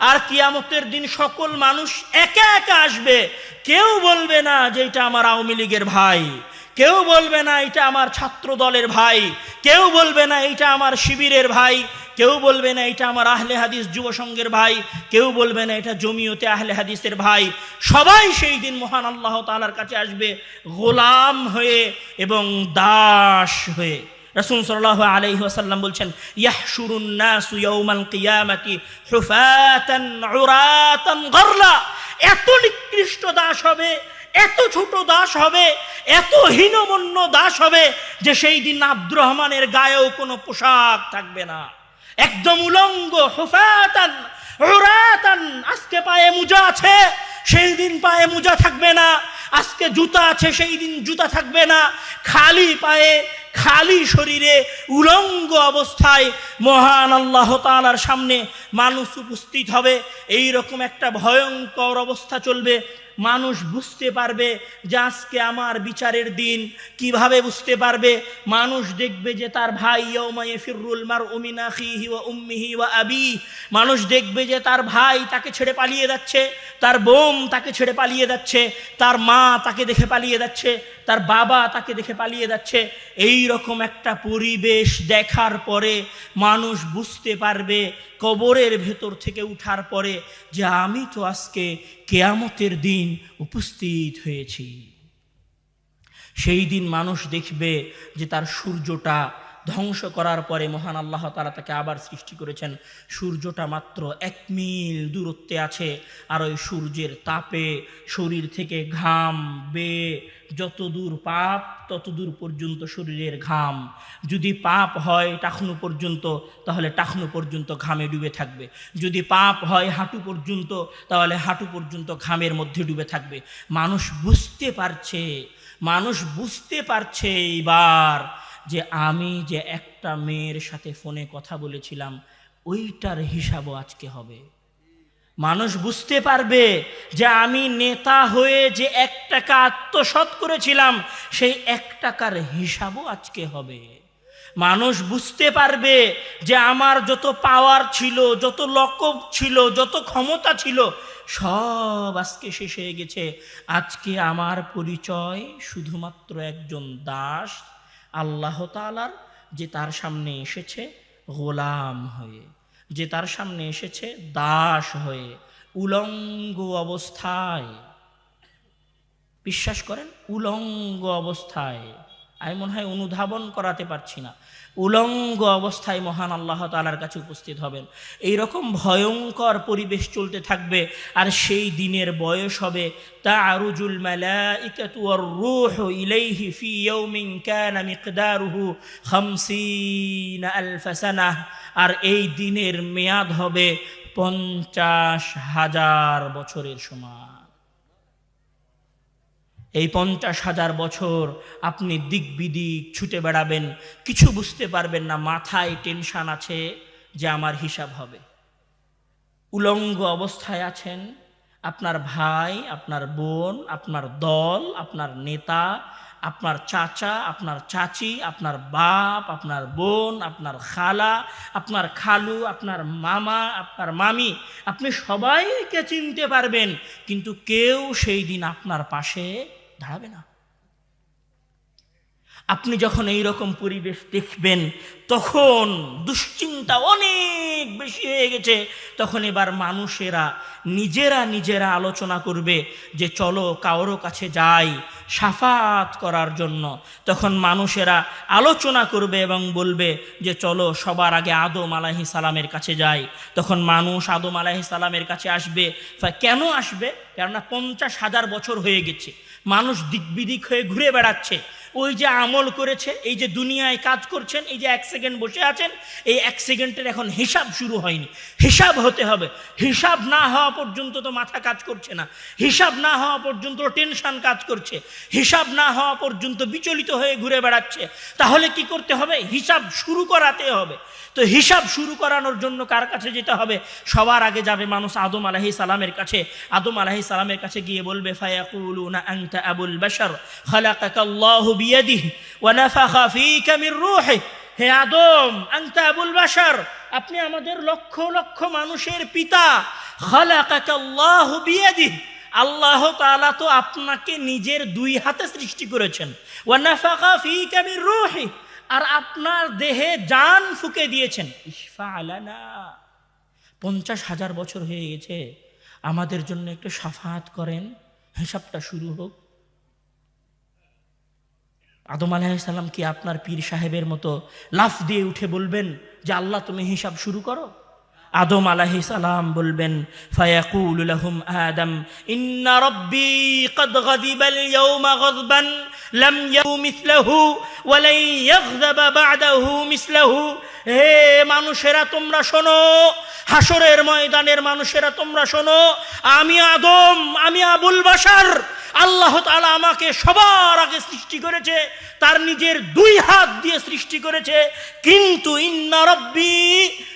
আর কিয়ামতের দিন সকল মানুষ একা একা আসবে। কেউ বলবে না যে এটা আমার আওয়ামী লীগের ভাই। কেউ বলবে না এটা আমার ছাত্র দলের ভাই। কেউ বলবে না এটা আমার শিবিরের ভাই। কেউ বলবে না এটা আমার আহলে হাদিস যুব সংঘের ভাই। কেউ বলবে না এটা জমিয়তে আহলে হাদিসের ভাই। সবাই সেই দিন মহান আল্লাহ তাআলার কাছে আসবে, গোলাম হয়ে এবং দাস হয়ে। রাসূল সাল্লাল্লাহু আলাইহি ওয়াসাল্লাম বলছেন, ইয়াহশুরুন নাসু ইয়াউমাল কিয়ামাতি হুফাতান উরাতান গরলা। এত নিকৃষ্ট দাস হবে, এত ছোট দাস হবে, এত হীনমন্য দাস হবে যে সেই দিন আব্দুর রহমানের গায়েও কোনো পোশাক থাকবে না। একদম উলঙ্গ, হুফাতান উরাতান। আজকে পায়ে মুজা আছে, সেই দিন পায়ে মুজা থাকবে না। আজকে জুতা আছে, সেই দিন জুতা থাকবে না। খালি পায়ে খালি শরীরে উলঙ্গ অবস্থায় মহান আল্লাহ তালার সামনে মানুষ উপস্থিত হবে। এই রকম একটা ভয়ঙ্কর অবস্থা চলবে। মানুষ বুঝতে পারবে যে আজকে আমার বিচারের দিন। কীভাবে বুঝতে পারবে? মানুষ দেখবে যে তার ভাই ইয়ৌমায়ে ফিররুল মার উমিনা খিহি ওয়া উম্মিহি ওয়া আবি। মানুষ দেখবে যে তার ভাই তাকে ছেড়ে পালিয়ে যাচ্ছে, তার বোন তাকে ছেড়ে পালিয়ে যাচ্ছে, তার মা তাকে দেখে পালিয়ে যাচ্ছে, তার বাবা তাকে দেখে পালিয়ে যাচ্ছে। এই রকম একটা পরিবেশ দেখার পরে মানুষ বুঝতে পারবে কবরের ভেতর থেকে উঠার পরে যে আমি তো আজকে কেয়ামতের দিন উপস্থিত হয়েছি। সেই দিন মানুষ দেখবে যে তার সূর্যটা ধ্বংস করার পরে মহান আল্লাহ তারা তাকে আবার সৃষ্টি করেছেন। সূর্যটা মাত্র এক মিল দূরত্বে আছে, আর ওই সূর্যের তাপে শরীর থেকে ঘাম বেয়ে যত দূর পাপ, তত দূর পর্যন্ত শরীরের ঘাম। যদি পাপ হয় টাকনু পর্যন্ত, তাহলে টাকনু পর্যন্ত ঘামে ডুবে থাকবে। যদি পাপ হয় হাঁটু পর্যন্ত, তাহলে হাঁটু পর্যন্ত ঘামের মধ্যে ডুবে থাকবে। মানুষ বুঝতে পারছে, মানুষ বুঝতে পারছে এইবার যে আমি যে একটা মেয়ের সাথে ফোনে কথা বলেছিলাম, ওইটার হিসাবও আজকে হবে। মানুষ বুঝতে পারবে যে আমি নেতা হয়ে যে এক টাকা আত্মসৎ করেছিলাম, সেই এক টাকার হিসাবও আজকে হবে। মানুষ বুঝতে পারবে যে আমার যত পাওয়ার ছিল, যত লকব ছিল, যত ক্ষমতা ছিল, সব আজকে শেষ হয়ে গেছে। আজকে আমার পরিচয় শুধুমাত্র একজন দাস, আল্লাহ তালার যে তার সামনে এসেছে, গোলাম হয়ে। যে তার সামনে এসেছে দাস হয়ে, উলঙ্গ অবস্থায়। বিশ্বাস করেন? উলঙ্গ অবস্থায়। আমি মনে হয় অনুধাবন করাতে পারছি না। উলঙ্গ অবস্থায় মহান আল্লাহ তালার কাছে উপস্থিত হবেন। এই রকম ভয়ঙ্কর পরিবেশ চলতে থাকবে আর সেই দিনের বয়স হবে। তা আরুজুল ইলাইহি ফি ইয়াউমিন কানা মিকদারুহু 50 আলফ সানাহ। আর এই দিনের মেয়াদ হবে পঞ্চাশ হাজার বছরের সমান। এই পঞ্চাশ হাজার বছর আপনি দিক বিদিক ছুটে বেড়াবেন, কিছু বুঝতে পারবেন না, মাথায় টেনশন আছে যে আমার হিসাব হবে। উলঙ্গ অবস্থায় আছেন, আপনার ভাই, আপনার বোন, আপনার দল, আপনার নেতা আপনার চাচা, আপনার চাচি, আপনার বাপ, আপনার বোন, আপনার খালা, আপনার খালু, আপনার মামা, আপনার মামি, আপনি সবাইকে চিনতে পারবেন, কিন্তু কেউ সেই দিন আপনার পাশে দাঁড়াবে না। আপনি যখন এই রকম পরিবেশ দেখবেন, তখন দুশ্চিন্তা অনেক বেশি হয়ে গেছে, তখন এবার মানুষেরা নিজেরা নিজেরা আলোচনা করবে যে চলো কারও কাছে যাই সাফাত করার জন্য। তখন মানুষেরা আলোচনা করবে এবং বলবে যে চলো সবার আগে আদম আলাহি সালামের কাছে যাই। তখন মানুষ আদম আলাহি সালামের কাছে আসবে। কেন আসবে? কেননা পঞ্চাশ হাজার বছর হয়ে গেছে। মানুষ দিকবিদিক হয়ে ঘুরে বেড়াচ্ছে। ওই যে আমল করেছে, এই যে দুনিয়ায় কাজ করছেন, এই যে এক সেকেন্ড বসে আছেন, এই এক সেকেন্ডের এখন হিসাব শুরু হয়নি। হিসাব হতে হবে। হিসাব না হওয়া পর্যন্ত তো মাথা কাজ করছে না। হিসাব না হওয়া পর্যন্ত টেনশন কাজ করছে। হিসাব না হওয়া পর্যন্ত বিচলিত হয়ে ঘুরে বেড়াচ্ছে। তাহলে কি করতে হবে? হিসাব শুরু করাতে হবে। তো হিসাব শুরু করানোর জন্য কার কাছে যেতে হবে? সবার আগে যাবে মানুষ আদম আলাহি সালামের কাছে। আদম আলাহি সালামের কাছে গিয়ে বলবে আবুল বাশার ওয়া নাফাখা হে আদম, আনতা আবুল বাশার, আপনি আমাদের লক্ষ লক্ষ মানুষের পিতা। আল্লাহ তাআলা তো আপনাকে নিজের দুই হাতে সৃষ্টি করেছেন। ওয়া নাফাকা ফীকা মির রূহি। আর আপনার দেহে যান ফুকে দিয়েছেন। ইসফা আলানা, পঞ্চাশ হাজার বছর হয়ে গেছে, আমাদের জন্য একটু সাফাত করেন, হিসাবটা শুরু হোক। আদম আলাহিসাল্লাম কি আপনার পীর সাহেবের মতো লাফ দিয়ে উঠে বলবেন যে, আল্লাহ, তুমি হিসাব শুরু করো? আদম আলাহি সালাম বলবেন, ফায়াকুল আদম, ইন্না রব্বি কদ গদিবাল ইয়াউমা গদবান। লাম ইয়াহু মিসলাহু ওয়ালাই ইয়াগযাবা বা'দাহু মিসলাহু। হে মানুষেরা, তোমরা শোনো হাসরের ময়দানের মানুষেরা, তোমরা শোনো, আমি আদম, আমি আবুল বাসার আল্লাহ তালা আমাকে সবার আগে সৃষ্টি করেছে, তার নিজের দুই হাত দিয়ে সৃষ্টি করেছে, কিন্তু ইন্নারব্বি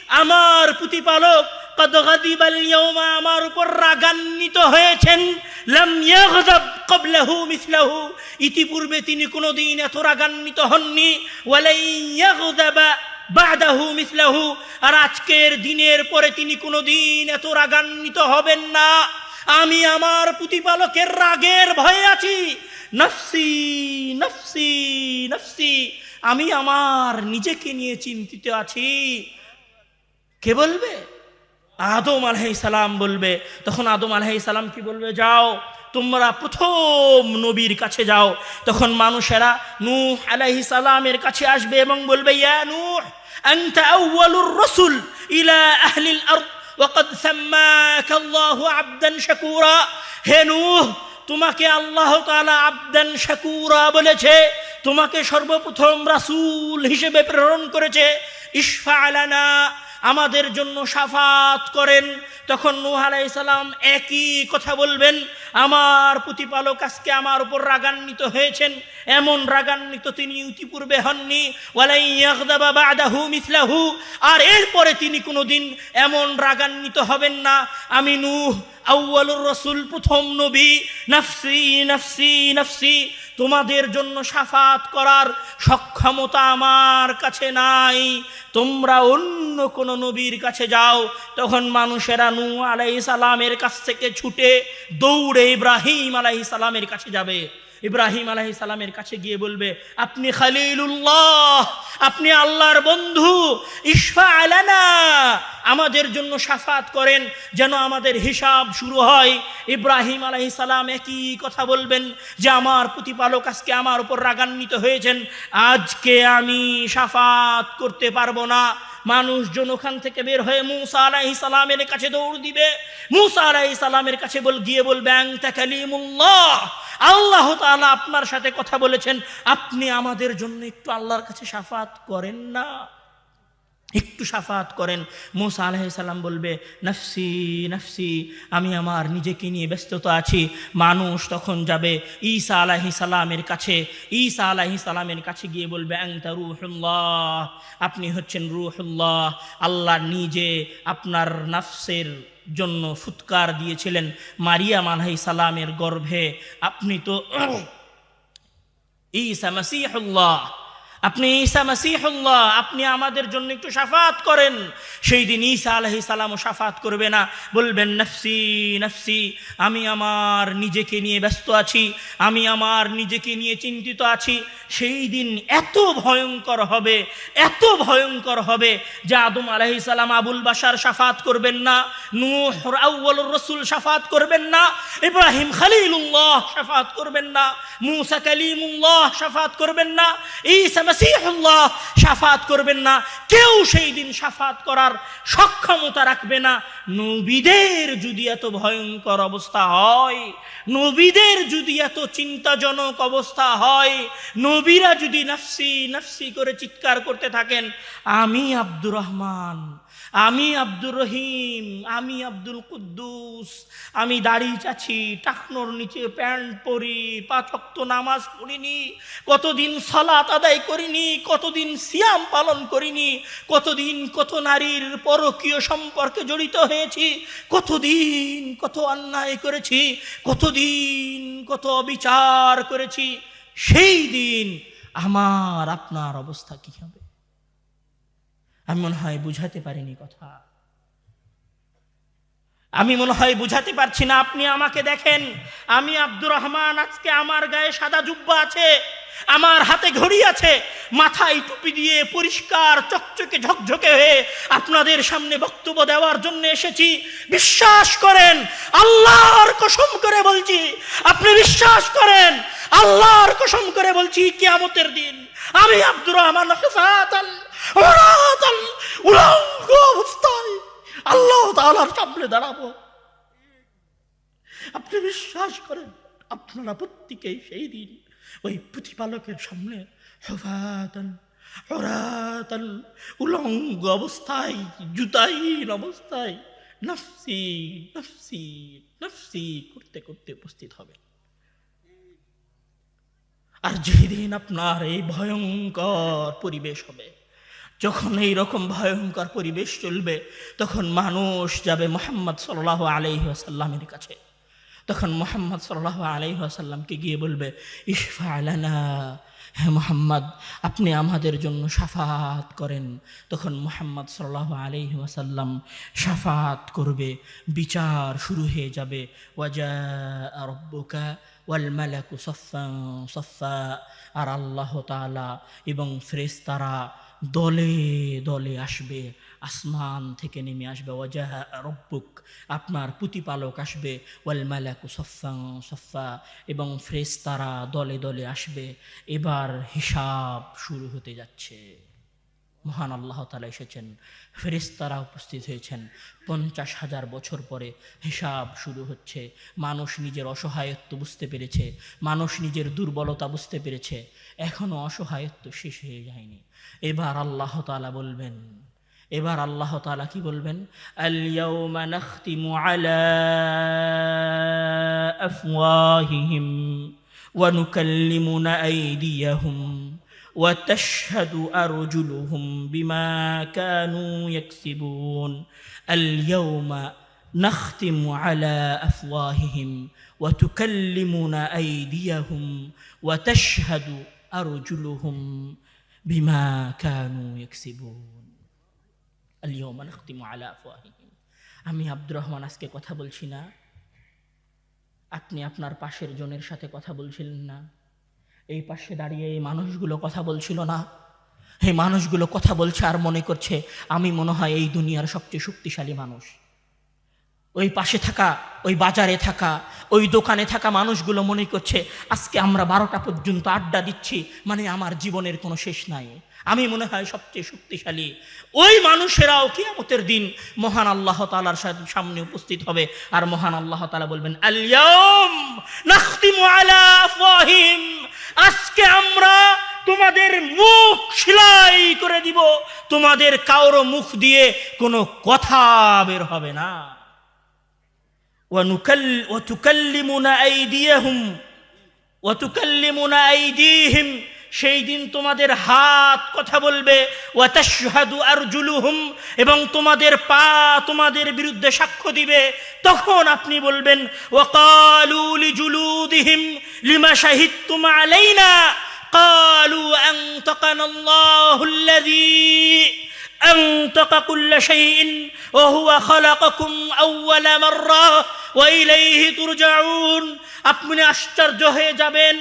আমার প্রতিপালক কদ গাদিবাল ইয়াউমা, আমার উপর রাগান্বিত হয়েছেন। লাম ইয়াগদাব ক্বাবলাহু মিসলাহু। ইতিপূর্বে তিনি কোনোদিন এত রাগান্বিত হননি। ওয়ালাই ইয়াগদাবা বাদাহু মিসলাহু। আর আজকের দিনের পরে তিনি কোনোদিন এত রাগান্বিত হবেন না। আমি আমার প্রতিপালকের রাগের ভয়ে আছি। নফসি নফসি নফসি। আমি আমার নিজেকে নিয়ে চিন্তিত আছি। কে বলবে? আদম আলহাই সালাম বলবে। তখন আদম আলহাই সালাম কি বলবে? যাও, তোমরা প্রথম নবীর কাছে যাও। তখন মানুষেরা নূহ আলাইহি সালামের কাছে আসবে এবং বলবে, ইয়া নূহ, আনতা আউয়ালুর রাসূল ইলা আহলিল আরদ, ওয়াকাদ সাম্মাকা আল্লাহু আবদান শাকুরা। হে নূহ, তোমাকে আল্লাহ তাআলা আবদান শাকুরা বলেছে, তোমাকে সর্বপ্রথম রাসূল হিসেবে প্রেরণ করেছে। ইশফা আলানা আমাদের জন্য সাফাত করেন। তখন নূহ আলাইহিস একই কথা বলবেন, আমার প্রতিপালক আজকে আমার উপর রাগান্বিত হয়েছেন। এমন রাগান্বিত তিনি ইতিপূর্বে হননি। মিসলাহু। আর এরপরে তিনি কোনোদিন এমন রাগান্বিত হবেন না। আমি নুহ আউয়ালুর রসুল, প্রথম নবী। নফসি নফসি নফসি। তোমাদের জন্য সাফাত করার সক্ষমতা আমার কাছে নাই। তোমরা অন্য কোন নবীর কাছে যাও। তখন মানুষেরা নু আলাই সালামের কাছ থেকে ছুটে দৌড়ে ইব্রাহিম আলাই সালামের কাছে যাবে। ইব্রাহিম আলাহি সালামের কাছে গিয়ে বলবে, আপনি খালিলুল্লাহ, আপনি আল্লাহর বন্ধু, ইশফা আলানা, আমাদের জন্য সাফাত করেন যেন আমাদের হিসাব শুরু হয়। ইব্রাহিম আলাহি সালাম একই কথা বলবেন যে, আমার প্রতিপালক আজকে আমার উপর রাগান্বিত হয়েছেন। আজকে আমি সাফাত করতে পারব না। মানুষজন ওখান থেকে বের হয়ে মুসা আলাহি সালামের কাছে দৌড় দিবে। মুসা আলাহি সালামের কাছে বল, গিয়ে বলবে কালিমুল্লাহ আল্লাহ তালা আপনার সাথে কথা বলেছেন। আপনি আমাদের জন্য একটু আল্লাহর কাছে সাফাত করেন না। একটু সাফাত করেন। মোসা আলাইসাল্লাম বলবে, নফসি নফসি, আমি আমার নিজেকে নিয়ে ব্যস্ততা আছি। মানুষ তখন যাবে ঈসা আলাহি সালামের কাছে। ঈসা আলাহি সালামের কাছে গিয়ে বলবে আংতা রুহুল্লাহ, আপনি হচ্ছেন রুহুল্লাহ। আল্লাহ নিজে আপনার নফসের জন্য ফুৎকার দিয়েছিলেন মারিয়াম আলাহি সালামের গর্ভে। আপনি তো ঈসা মাসিহুল্লাহ আপনি ঈসা মাসিহুল্লাহ, আপনি আমাদের জন্য একটু সাফাত করেন। সেই দিন ঈসা আলহি সালামও সাফাত করবে না। বলবেন, নফসি নফসি, আমি আমার নিজেকে নিয়ে ব্যস্ত আছি। আমি আমার নিজেকে নিয়ে চিন্তিত আছি। সেই দিন এত ভয়ঙ্কর হবে, এত ভয়ঙ্কর হবে যে আদম আলহি সালাম আবুল বাসার সাফাত করবেন না, নূহ রসুল সাফাত করবেন না, ইব্রাহিম খালিলুল্লাহ সাফাত করবেন না, মুসা কালিমুল্লাহ সাফাত করবেন না, ঈসা মাসিহুল্লাহ সাফাত করবেন না, কেউ সেই দিন সাফাত করার সক্ষমতা রাখবে না। নবীদের যদি এত ভয়ঙ্কর অবস্থা হয়, নবীদের যদি এত চিন্তাজনক অবস্থা হয় নবীরা যদি নফসি নফসি করে চিৎকার করতে থাকেন, আমি আব্দুর রহমান, আমি আব্দুর রহিম, আমি আব্দুল কুদ্দুস, আমি দাড়ি চাছি, টাকনোর নিচে প্যান্ট পরি পাঁচক্ত নামাজ পড়িনি, কতদিন সলাত আদায় করিনি, কতদিন সিয়াম পালন করিনি, কতদিন কত নারীর পরকীয় সম্পর্কে জড়িত হয়েছি, কতদিন কত অন্যায় করেছি, কতদিন কত অবিচার করেছি সেই দিন আমার আপনার অবস্থা কি হবে? আমি মনে হয় বুঝাতে পারিনি কথা। আমি মনে হয় বুঝাতে পারছি না, আপনি আমাকে দেখেন। আমি আব্দুর রহমান, আজকে আমার গায়ে সাদা জুব্বা আছে, আমার হাতে ঘড়ি আছে, মাথায় টুপি দিয়ে পরিষ্কার, চকচকে, ঝকঝকে হয়ে আপনাদের সামনে বক্তব্য দেওয়ার জন্য এসেছি। বিশ্বাস করেন, আল্লাহর কসম করে বলছি, আপনি বিশ্বাস করেন, আল্লাহর কসম করে বলছি, কিয়ামতের দিন আমি আব্দুর রহমান উলঙ্গ অবস্থায় আল্লাহ তাআলার সামনে দাঁড়াবো। আপনি বিশ্বাস করেন, আপনারা প্রত্যেকেই সেই দিন ওই প্রতিপালকের সামনে হফাতাল হরাতাল উলঙ্গ অবস্থায় জুতাইন অবস্থায়, নফসি নফসি নফসি করতে করতে উপস্থিত হবেন আর যেদিন আপনার এই ভয়ঙ্কর পরিবেশ হবে যখন এই রকম ভয়ঙ্কর পরিবেশ চলবে, তখন মানুষ যাবে মোহাম্মদ সাল্লাহ আলাইহি আসাল্লামের কাছে। তখন মোহাম্মদ সাল্লাহ আসাল্লামকে গিয়ে বলবে, ইশফা আলানা হ্যাঁ মোহাম্মদ, আপনি আমাদের জন্য সাফাত করেন। তখন মোহাম্মদ সাল্লাহ আলাইহি আসাল্লাম সাফাত করবে, বিচার শুরু হয়ে যাবে। ওয়াজা রব্বুকা ওয়াল মালাকু সফা সফা আর আল্লাহ তাআলা এবং ফেরেশতারা দলে দলে আসবে, আসমান থেকে নেমে আসবে। ওয়াজাহা রব্বুক, আপনার প্রতিপালক আসবে। ওয়াল মালাকু সফা সফা এবং ফ্রেস্তারা দলে দলে আসবে। এবার হিসাব শুরু হতে যাচ্ছে। মহান আল্লাহ তালা এসেছেন। ফেরেস্তারা উপস্থিত হয়েছেন। পঞ্চাশ হাজার বছর পরে হিসাব শুরু হচ্ছে। মানুষ নিজের অসহায়ত্ব বুঝতে পেরেছে। মানুষ নিজের দুর্বলতা বুঝতে পেরেছে। এখনও অসহায়ত্ব শেষ হয়ে যায়নি। এবার আল্লাহ তালা বলবেন, এবার আল্লাহ তালা কি বলবেন? আলিয়াউমা নাখতিমু আলা আফওয়াহিহিম ওয়া নুকাল্লিমুনা আইদিয়াহুম। وتشهد أرجلهم بما كانوا يكسبون اليوم نختم على أفواههم وتكلمنا أيديهم وتشهد أرجلهم بما كانوا يكسبون اليوم نختم على أفواههم আমি আব্দুর রহমান আজকে কথা বলছি না আপনি আপনার পাশের জনের সাথে কথা বলছিলেন না এই পাশে দাঁড়িয়ে এই মানুষগুলো কথা বলছিল না। এই মানুষগুলো কথা বলছে আর মনে করছে, আমি মনে হয় এই দুনিয়ার সবচেয়ে শক্তিশালী মানুষ। ওই পাশে থাকা, ওই বাজারে থাকা, ওই দোকানে থাকা মানুষগুলো মনে করছে, আজকে আমরা বারোটা পর্যন্ত আড্ডা দিচ্ছি মানে আমার জীবনের কোনো শেষ নাই। আমি মনে হয় সবচেয়ে শক্তিশালী। ওই মানুষেরাও কিয়ামতের দিন মহান আল্লাহ তালার সামনে উপস্থিত হবে আর মহান আল্লাহ তালা বলবেন আজকে আমরা তোমাদের মুখ সেলাই করে দিব। তোমাদের কারও মুখ দিয়ে কোনো কথা বের হবে না। ونكل وتكلمنا أيديهم وتكلمنا أيديهم সেই দিন তোমাদের হাত কথা বলবে ওয়াতাশহাদু আরজুলুহুম এবং তোমাদের পা তোমাদের বিরুদ্ধে সাক্ষ্য দিবে তখন আপনি বলবেন ওয়াকালু লিজুলুদিহিম লিমা শাহিদতুম আলাইনা قالوا أنطقنا الله الذي أنطق كل شيء وهو خلقكم أول مرة وإليه ترجعون আপনি আশ্চর্য হয়ে যাবেন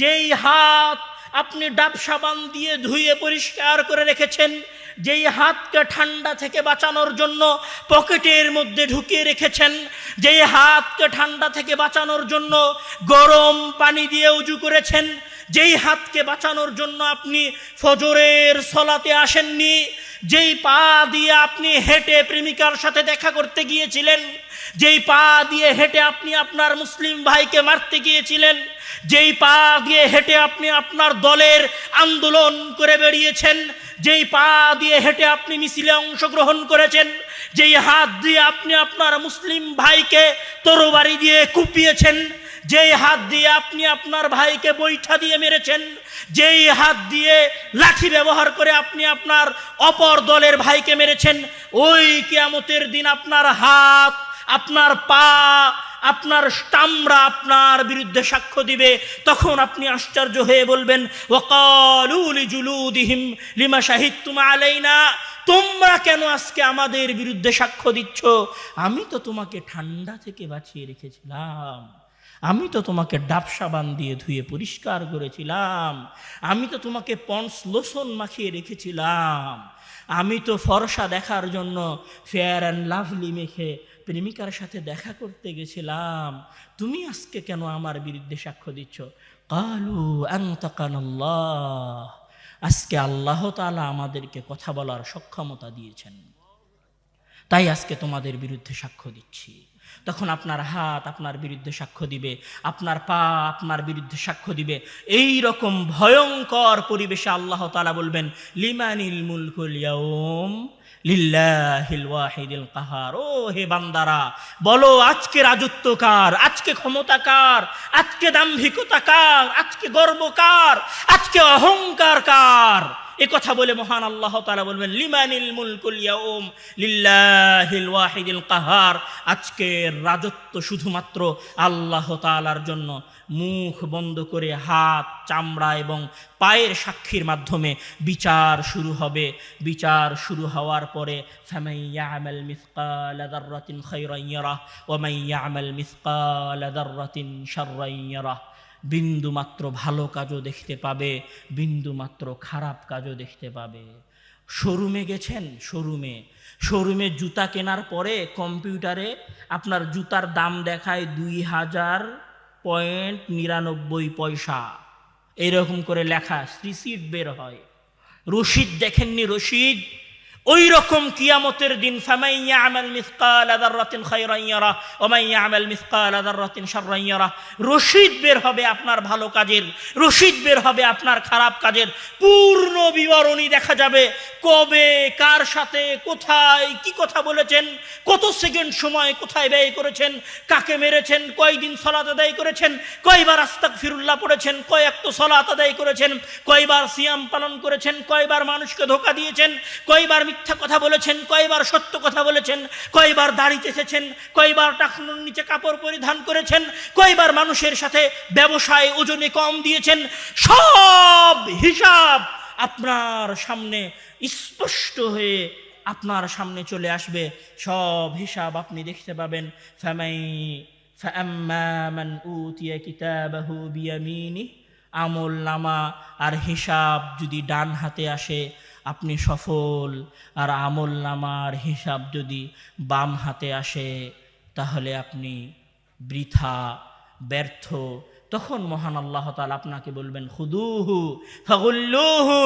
যেই হাত আপনি ডাব সাবান দিয়ে ধুয়ে পরিষ্কার করে রেখেছেন যেই হাতকে ঠান্ডা থেকে বাঁচানোর জন্য পকেটের মধ্যে ঢুকিয়ে রেখেছেন যেই হাতকে ঠান্ডা থেকে বাঁচানোর জন্য গরম পানি দিয়ে উজু করেছেন যেই হাতকে বাঁচানোর জন্য আপনি ফজরের সলাতে আসেননি, যেই পা দিয়ে আপনি হেঁটে প্রেমিকার সাথে দেখা করতে গিয়েছিলেন, যেই পা দিয়ে হেঁটে আপনি আপনার মুসলিম ভাইকে মারতে গিয়েছিলেন, যেই পা দিয়ে হেঁটে আপনি আপনার দলের আন্দোলন করে বেরিয়েছেন, যেই পা দিয়ে হেঁটে আপনি মিছিলে অংশগ্রহণ করেছেন, যেই হাত দিয়ে আপনি আপনার মুসলিম ভাইকে তরবারি দিয়ে কুপিয়েছেন যেই হাত দিয়ে আপনি আপনার ভাইকে বৈঠা দিয়ে মেরেছেন, যেই হাত দিয়ে লাঠি ব্যবহার করে আপনি আপনার অপর দলের ভাইকে মেরেছেন, ওই কিয়ামতের দিন আপনার হাত, আপনার পা, আপনার স্টামরা আপনার বিরুদ্ধে সাক্ষ্য দিবে। তখন আপনি আশ্চর্য হয়ে বলবেন, ওয়াকালু লিজুলুদিহিম, লিমা শাহিদতুম আলাইনা? তোমরা কেন আজকে আমাদের বিরুদ্ধে সাক্ষ্য দিচ্ছ? আমি তো তোমাকে ঠান্ডা থেকে বাঁচিয়ে রেখেছিলাম। আমি তো তোমাকে ডাব সাবান দিয়ে ধুয়ে পরিষ্কার করেছিলাম। আমি তো তোমাকে পন্স লোশন মাখিয়ে রেখেছিলাম। আমি তো ফরসা দেখার জন্য ফেয়ার অ্যান্ড লাভলি মেখে প্রেমিকার সাথে দেখা করতে গেছিলাম। তুমি আজকে কেন আমার বিরুদ্ধে সাক্ষ্য দিচ্ছ? কালু আল্লাহ আজকে আল্লাহ তাআলা আমাদেরকে কথা বলার সক্ষমতা দিয়েছেন। তাই আজকে তোমাদের বিরুদ্ধে সাক্ষ্য দিচ্ছি। তখন আপনার হাত আপনার বিরুদ্ধে সাক্ষ্য দিবে, আপনার পা আপনার বিরুদ্ধে সাক্ষ্য দিবে। এই রকম ভয়ঙ্কর পরিবেশে আল্লাহ তালা বলবেন, লিমানিল মুলকুল ইয়াউম লিল্লাহিল ওয়াহিদিল কাহার। ও হে বান্দারা, বলো আজকে রাজত্ব কার? আজকে ক্ষমতা কার? আজকে দাম্ভিকতা কার? আজকে গর্ব কার? আজকে অহংকার কার? এ কথা বলে মহান আল্লাহ তাআলা বলবেন, লিমানিল মুলকুল ইয়াউম লিল্লাহিল ওয়াহিদিল কাহার। আজকের রাজত্ব শুধুমাত্র আল্লাহ তাআলার জন্য। মুখ বন্ধ করে হাত, চামড়া এবং পায়ের সাক্ষীর মাধ্যমে বিচার শুরু হবে। বিচার শুরু হওয়ার পরে, ফামান ইয়ামাল মিসকালা যাররাতিন খায়রান ইয়ারাহ, ওয়া মান ইয়ামাল মিসকালা যাররাতিন শাররান ইয়ারাহ বিন্দু মাত্র ভালো কাজও দেখতে পাবে, বিন্দু মাত্র খারাপ কাজও দেখতে পাবে। শোরুমে গেছেন? শোরুমে। শোরুমে জুতা কেনার পরে কম্পিউটারে আপনার জুতার দাম দেখায় দুই হাজার পয়েন্ট নিরানব্বই পয়সা। এরকম করে লেখা রিসিট বের হয়। রশিদ দেখেননি রশিদ? ওই রকম কিয়ামতের দিন রশিদ বের হবে আপনার ভালো কাজের, রশিদ বের হবে আপনার খারাপ কাজের, পূর্ণ বিবরণী দেখা যাবে, কবে, কার সাথে, কোথায়, কি কথা বলেছেন, কত সেকেন্ড সময় কোথায় ব্যয় করেছেন, কাকে মেরেছেন, কয়দিন সলাত আদায় করেছেন, কয়বার আস্তাক ফিরুল্লাহ পড়েছেন কয়েক তো সলাত আদায় করেছেন, কয়বার সিয়াম পালন করেছেন, কয়বার মানুষকে ধোকা দিয়েছেন, কয়বার মিথ্যা কথা বলেছেন, কয়বার সত্য কথা বলেছেন, কয়বার দাড়ি চেষেছেন কয়বার টাকুর নিচে কাপড় পরিধান করেছেন, কয়বার মানুষের সাথে ব্যবসায় ওজনে কম দিয়েছেন, সব হিসাব আপনার সামনে স্পষ্ট হয়ে আপনার সামনে চলে আসবে। সব হিসাব আপনি দেখতে পাবেন। ফ্যামাই ফ্যাম্মান উতিয়া কিতাবাহু বিয়ামিনী আমল নামা আর হিসাব যদি ডান হাতে আসে আপনি সফল আর আমল নামার হিসাব যদি বাম হাতে আসে তাহলে আপনি বৃথা ব্যর্থ তখন মহান আল্লাহ তাআলা আপনাকে বলবেন, খুদুহু, ফাগুল্লুহু,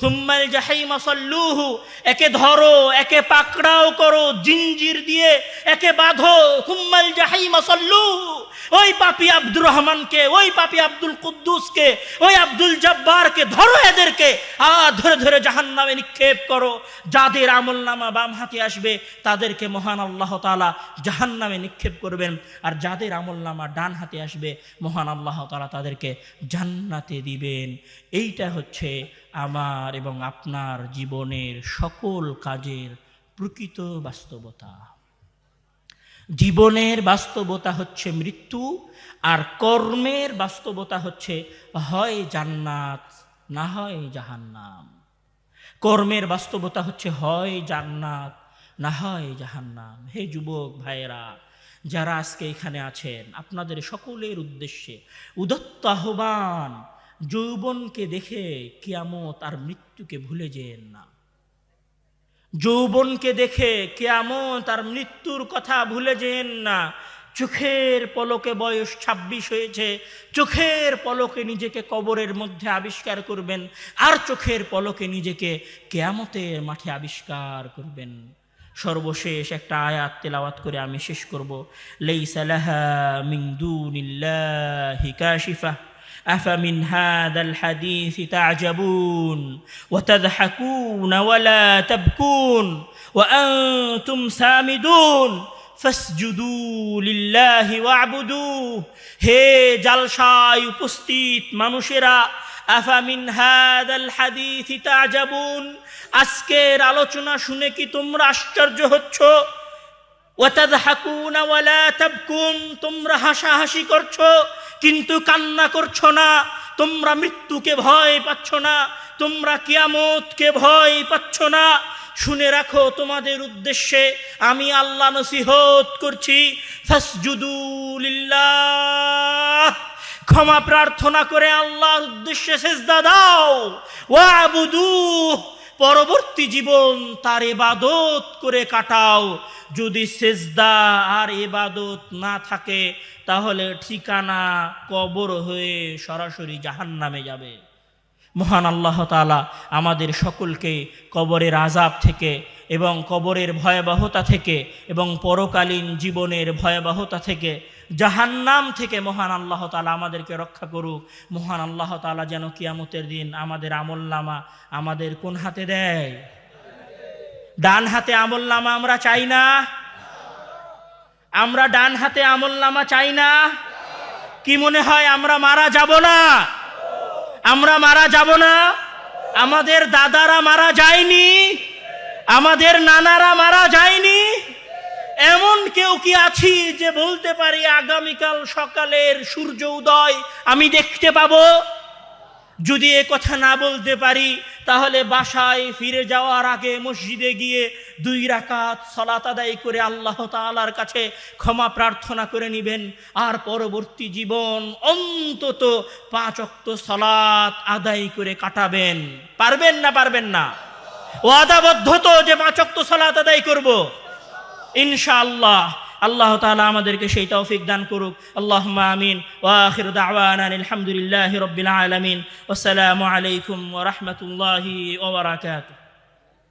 সুম্মাল জাহিম সাল্লুহু, একে ধরো, একে পাকড়াও করো জিঞ্জির দিয়ে একে বাঁধো, সুম্মাল জাহিম সাল্লুহু, ওই পাপি আব্দুর রহমানকে, ওই পাপি আব্দুল কুদ্দুসকে, ওই আব্দুল জব্বারকে, ধরো এদেরকে আ ধরে ধরে জাহান্নামে নিক্ষেপ করো, যাদের আমল নামা বাম হাতে আসবে, তাদেরকে মহান আল্লাহ তাআলা জাহান্নামে নিক্ষেপ করবেন, আর যাদের আমল নামা ডান হাতে আসবে, মহান আল্লাহ তাআলা তাদেরকে জান্নাতে দিবেন। এইটা হচ্ছে আমার এবং আপনার জীবনের সকল কাজের প্রকৃত বাস্তবতা। জীবনের বাস্তবতা হচ্ছে মৃত্যু, আর কর্মের বাস্তবতা হচ্ছে হয় জান্নাত, না হয় জাহান্নাম। কর্মের বাস্তবতা হচ্ছে হয় জান্নাত, না হয় জাহান্নাম। হে যুবক ভাইয়েরা যারা আজকে এখানে আছেন, আপনাদের সকলের উদ্দেশ্যে উদত্ত আহ্বান, যৌবনকে দেখে কিয়ামত আর মৃত্যুকে ভুলে যেন না। যৌবনকে দেখে কেয়ামত আর মৃত্যুর কথা ভুলে যেন না। চোখের পলকে বয়স ২৬ হয়েছে, চোখের পলকে নিজেকে কবরের মধ্যে আবিষ্কার করবেন, আর চোখের পলকে নিজেকে কেয়ামতের মাঠে আবিষ্কার করবেন। সর্বশেষ একটা আয়াত তেলাওয়াত করে আমি শেষ করব লাইসা লাহা মিন দুনিল্লাহি কাশিফা أفمن هذا الحديث تعجبون وتضحكون ولا تبكون وأنتم سامدون فاسجدوا لله واعبدوه হে জালসায় উপস্থিত মানুষেরা আফামিন হাদাল হাদিস তাজাবুন? আজকের আলোচনা শুনে কি তোমরা আশ্চর্য হচ্ছ? ওয়াতাদহাকুনা ওয়ালা তাবকুন। তোমরা হাসাহাসি করছ, কিন্তু কান্না করছ না। তোমরা মৃত্যুকে ভয় পাচ্ছ না। তোমরা কিয়ামতকে ভয় পাচ্ছ না। শুনে রাখো তোমাদের উদ্দেশ্যে, আমি আল্লাহ নসিহত করছি, ফাসজুদু লিল্লাহ। ক্ষমা প্রার্থনা করে আল্লাহর উদ্দেশ্যে সেজদা দাও। ওয়াবুদু পরবর্তী জীবন তার এবাদত করে কাটাও। যদি সেজদা আর এবাদত না থাকে, তাহলে ঠিকানা কবর হয়ে সরাসরি জাহান্নামে যাবে। মহান আল্লাহ তালা আমাদের সকলকে কবরের আজাব থেকে এবং কবরের ভয়াবহতা থেকে এবং পরকালীন জীবনের ভয়াবহতা থেকে জাহান্নাম থেকে মহান আল্লাহ তালা আমাদেরকে রক্ষা করুক। মহান আল্লাহ তালা যেন কিয়ামতের দিন আমাদের আমল নামা আমাদের কোন হাতে দেয়? ডান হাতে আমল নামা আমরা চাই না। আমরা ডান হাতে আমল নামা চাই না। কি মনে হয় আমরা মারা যাব না? আমরা মারা যাব না? আমাদের দাদারা মারা যায়নি? আমাদের নানারা মারা যায়নি? এমন কেউ কি আছি যে বলতে পারি আগামীকাল সকালের সূর্য উদয় আমি দেখতে পাবো? যদি এ কথা না বলতে পারি, তাহলে বাসায় ফিরে যাওয়ার আগে মসজিদে গিয়ে দুই রাকাত সলাত আদায় করে আল্লাহ তাআলার কাছে ক্ষমা প্রার্থনা করে নিবেন। আর পরবর্তী জীবন অন্তত পাঁচ অক্ত সলাত আদায় করে কাটাবেন। পারবেন না পারবেন না? ওয়াদাবদ্ধ তো যে পাঁচ অক্ত সলাত আদায় করব। ইনশাআল্লাহ, আল্লাহ তালা আমাদেরকে সেই তৌফিক দান করুক। আল্লাহ আমিন। ওয়াখির দাওয়ান আলহামদুলিল্লাহ রব্বিল আলমিন। আসসালামু আলাইকুম ওয়া রাহমাতুল্লাহি ওয়া বারাকাতুহু।